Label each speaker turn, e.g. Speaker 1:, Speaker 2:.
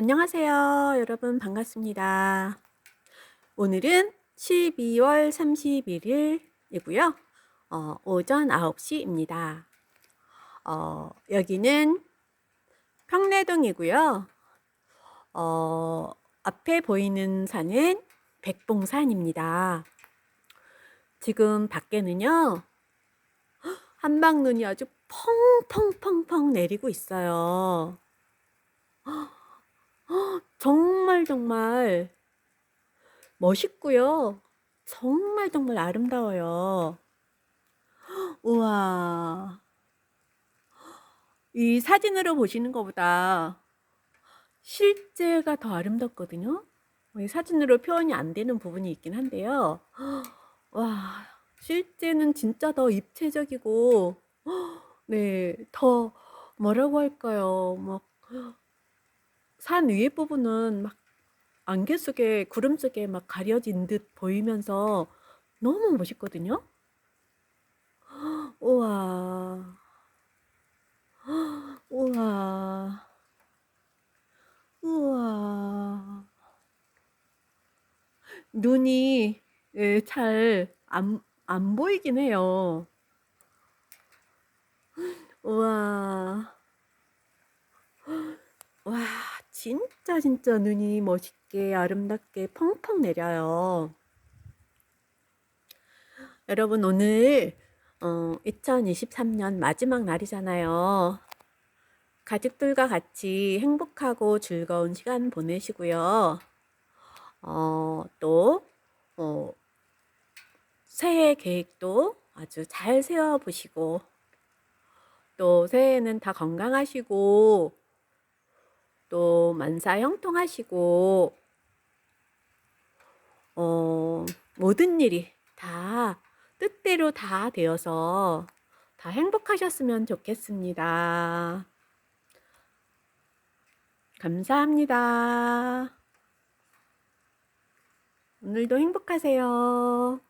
Speaker 1: 안녕하세요. 여러분 반갑습니다. 오늘은 12월 31일이고요. 어, 오전 9시입니다. 어, 여기는 평내동이고요. 어, 앞에 보이는 산은 백봉산입니다. 지금 밖에는요. 한방눈이 아주 펑펑펑펑 내리고 있어요. 정말 정말 멋있고요. 정말 정말 아름다워요. 우와. 이 사진으로 보시는 것보다 실제가 더 아름답거든요. 이 사진으로 표현이 안 되는 부분이 있긴 한데요. 와, 실제는 진짜 더 입체적이고, 네, 더 뭐라고 할까요? 막, 산 위에 부분은 막 안개 속에, 구름 속에 막 가려진 듯 보이면서 너무 멋있거든요. 우와. 우와. 우와. 눈이 예, 잘 안, 안 보이긴 해요. 우와. 와, 진짜 진짜 눈이 멋있게 아름답게 펑펑 내려요. 여러분 오늘 어, 2023년 마지막 날이잖아요. 가족들과 같이 행복하고 즐거운 시간 보내시고요. 어, 또 어, 새해 계획도 아주 잘 세워보시고 또 새해에는 다 건강하시고 또 만사 형통하시고 어, 모든 일이 다 뜻대로 다 되어서 다 행복하셨으면 좋겠습니다. 감사합니다. 오늘도 행복하세요.